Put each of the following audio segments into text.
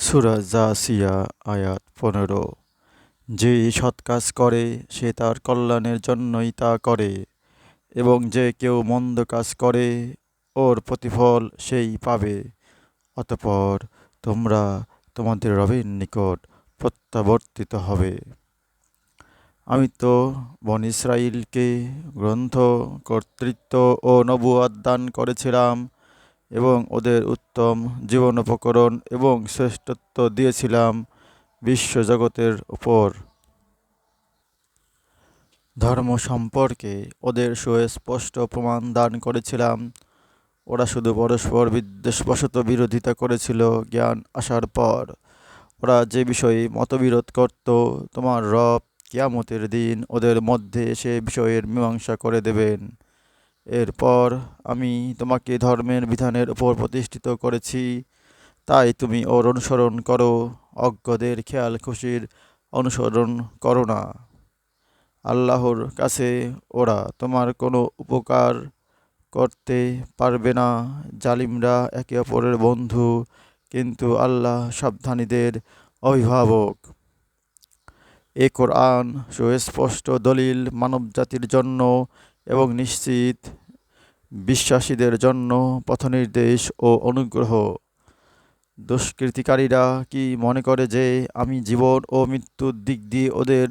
সুরা জাসিয়া, আয়াত পনেরো। যে সৎ কাজ করে, সে তার কল্যাণের জন্যই তা করে। এবং যে কেউ মন্দ কাজ করে, ওর প্রতিফল সেই পাবে। অতপর তোমরা তোমাদের রবের নিকট প্রত্যাবর্তিত হবে। আমি তো বন ইসরাইলকে গ্রন্থ, কর্তৃত্ব ও নবুয়াদ দান করেছিলাম। এবং ওদের উত্তম জীবন উপকরণ এবং শ্রেষ্ঠত্ব দিয়েছিলাম বিশ্বজগতের উপর। ধর্ম সম্পর্কে ওদের সুস্পষ্ট প্রমাণ দান করেছিলাম। ওরা শুধু পরস্পর বিদ্বেষবশত বিরোধিতা করেছিল জ্ঞান আসার পর। ওরা যে বিষয়ে মতবিরোধ করত, তোমার রব কিয়ামতের দিন ওদের মধ্যে সে বিষয়ের মীমাংসা করে দেবেন। এরপর আমি তোমাকে ধর্মের বিধানের উপর প্রতিষ্ঠিত করেছি। তাই তুমি ওর অনুসরণ করো, অজ্ঞদের খেয়াল খুশির অনুসরণ করো না। আল্লাহর কাছে ওরা তোমার কোনো উপকার করতে পারবে না। জালিমরা একে অপরের বন্ধু, কিন্তু আল্লাহ সাবধানীদের অভিভাবক। এ কোরআন সুস্পষ্ট দলিল মানবজাতির জন্য এবং নিশ্চিত বিশ্বাসীদের জন্য পথনির্দেশ ও অনুগ্রহ। দুষ্কৃতিকারীরা কি মনে করে যে আমি জীবন ও মৃত্যুর দিক দিয়ে ওদের,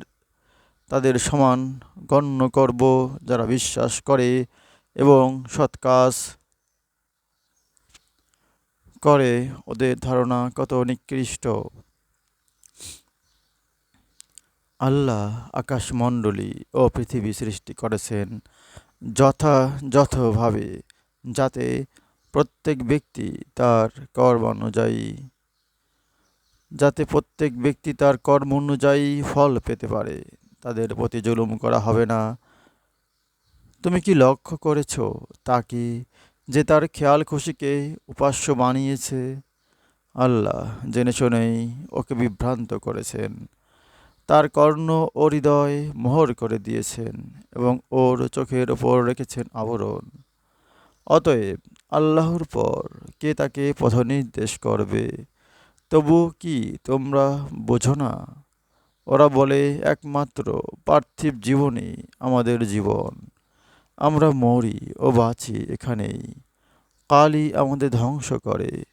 তাদের সমান গণ্য করব যারা বিশ্বাস করে এবং সৎ কাজ করে? ওদের ধারণা কত নিকৃষ্ট। আল্লাহ আকাশমণ্ডলী ও পৃথিবী সৃষ্টি করেছেন। যথাযথভাবে যাতে প্রত্যেক ব্যক্তি তার কর্ম অনুযায়ী, যাতে প্রত্যেক ব্যক্তি তার কর্ম অনুযায়ী ফল পেতে পারে। তাদের প্রতি জুলুম করা হবে না। তুমি কি লক্ষ্য করেছ তা কি যে তার খেয়াল খুশিকে উপাস্য বানিয়েছে? আল্লাহ জেনে শুনেই ওকে বিভ্রান্ত করেছেন। তার কর্ণ ও হৃদয় মোহর করে দিয়েছেন এবং ওর চোখের ওপর রেখেছেন আবরণ। অতএব আল্লাহর পর কে তাকে পথনির্দেশ করবে? তবু কি তোমরা বোঝো না? ওরা বলে, একমাত্র পার্থিব জীবনই আমাদের জীবন। আমরা মরি ও বাঁচি এখানেই। কালই আমাদের ধ্বংস করে।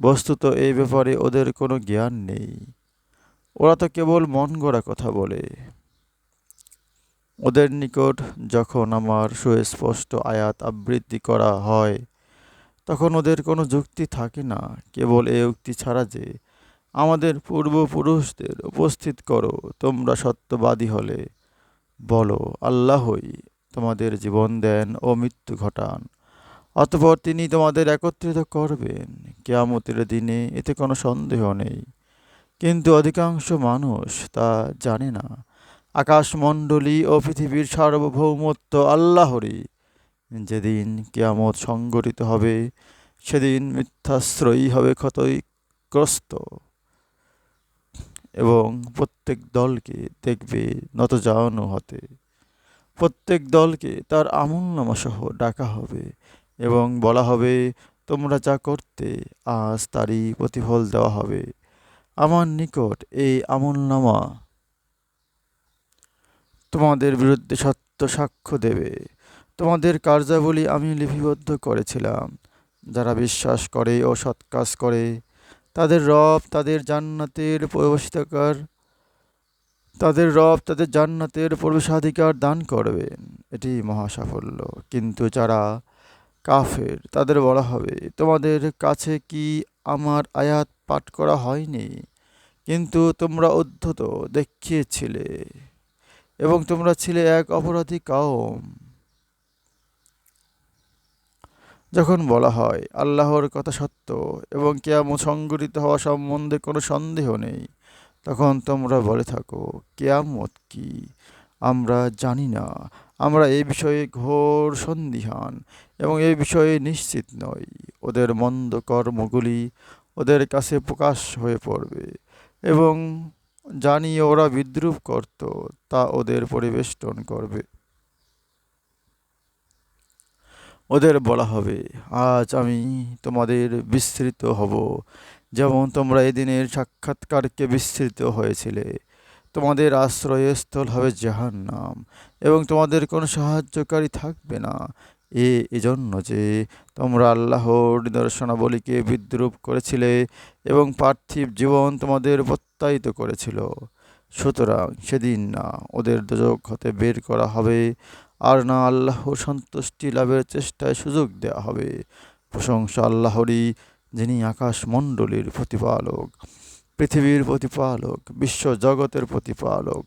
বস্তুত এই ব্যাপারে ওদের কোনো জ্ঞান নেই। ওরা তো কেবল মন গড়া কথা বলে। ওদের নিকট যখন আমার সুস্পষ্ট আয়াত আবৃত্তি করা হয়, তখন ওদের কোনো যুক্তি থাকে না। কেবল এ উক্তি ছাড়া যে, আমাদের পূর্বপুরুষদের উপস্থিত করো, তোমরা সত্যবাদী হলে। বলো, আল্লাহই তোমাদের জীবন দেন ও মৃত্যু ঘটান। অতপর তিনি তোমাদের একত্রিত করবেন। কেয়ামতের দিনে এতে কোনো সন্দেহ নেই। কিন্তু অধিকাংশ মানুষ তা জানে না। আকাশমণ্ডলী ও পৃথিবীর সার্বভৌমত্ব আল্লাহরই। যেদিন কেয়ামত সংগঠিত হবে, সেদিন মিথ্যাশ্রয়ী হবে ক্ষতিগ্রস্ত। এবং প্রত্যেক দলকে দেখবে নতজানু হতে। প্রত্যেক দলকে তার আমলনামা সহ ডাকা হবে এবং বলা হবে, তোমরা যা করতে, আজ তারই প্রতিফল দেওয়া হবে। আমার নিকট এই আমলনামা তোমাদের বিরুদ্ধে সত্য সাক্ষ্য দেবে। তোমাদের কার্যাবলী আমি লিপিবদ্ধ করেছিলাম। যারা বিশ্বাস করে ও সৎ কাজ করে, তাদের রব তাদের জান্নাতের প্রবেশাধিকার, তাদের রব তাদের জান্নাতের প্রবেশাধিকার দান করবেন। এটি মহাসাফল্য। কিন্তু যারা কাফের, তাদের বলা হবে, তোমাদের কাছে কি আমার আয়াত পাঠ করা হয়নি, কিন্তু তোমরা উদ্ধত দেখিয়েছিলে এবং তোমরা ছিলে এক অপরাধী কাউম। যখন বলা হয়, আল্লাহর কথা সত্য এবং কেয়ামত সংগঠিত হওয়া সম্বন্ধে কোনো সন্দেহ নেই, তখন তোমরা বলে থাকো, কেয়ামত কি? আমরা জানি না। আমরা এই বিষয়ে ঘোর সন্দিহান এবং এই বিষয়ে নিশ্চিত নই। ওদের মন্দ কর্মগুলি ওদের কাছে প্রকাশ হয়ে পড়বে এবং জানি ওরা বিদ্রুপ করত, তা ওদের পরিবেষ্টন করবে। ওদের বলা হবে, আজ আমি তোমাদের বিস্তৃত হব। যেমন তোমরা এদিনের সাক্ষাৎকারকে বিস্তৃত হয়েছিলে, তোমাদের আশ্রয়স্থল হবে জাহান্নাম। এবং তোমাদের কোনো সাহায্যকারী থাকবে না। এ, এজন্য যে তোমরা আল্লাহর নিদর্শনাবলীকে বিদ্রুপ করেছিলে এবং পার্থিব জীবন তোমাদের প্রত্যায়িত করেছিল। সুতরাং সেদিন না ওদের দোজক হতে বের করা হবে আর না আল্লাহর সন্তুষ্টি লাভের চেষ্টায় সুযোগ দেওয়া হবে। প্রশংসা আল্লাহরই, যিনি আকাশমণ্ডলীর প্রতিপালক, পৃথিবীর প্রতিপালক, বিশ্ব জগতের প্রতিপালক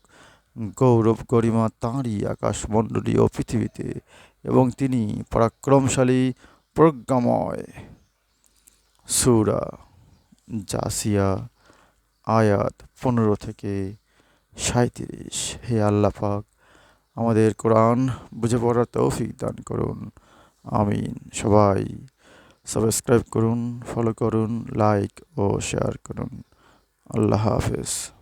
গৌরব গরিমা তাঁরই আকাশমণ্ডলী ও পৃথিবীতে, এবং তিনি পরাক্রমশালী, প্রজ্ঞাময়। সুরা জাসিয়া, আয়াত পনেরো থেকে সাঁত্রিশ হে আল্লাহ পাক, আমাদের কোরআন বুঝে পড়ার তৌফিক দান করুন। আমিন। সবাই সাবস্ক্রাইব করুন, ফলো করুন, লাইক ও শেয়ার করুন। আল্লাহ হাফেজ।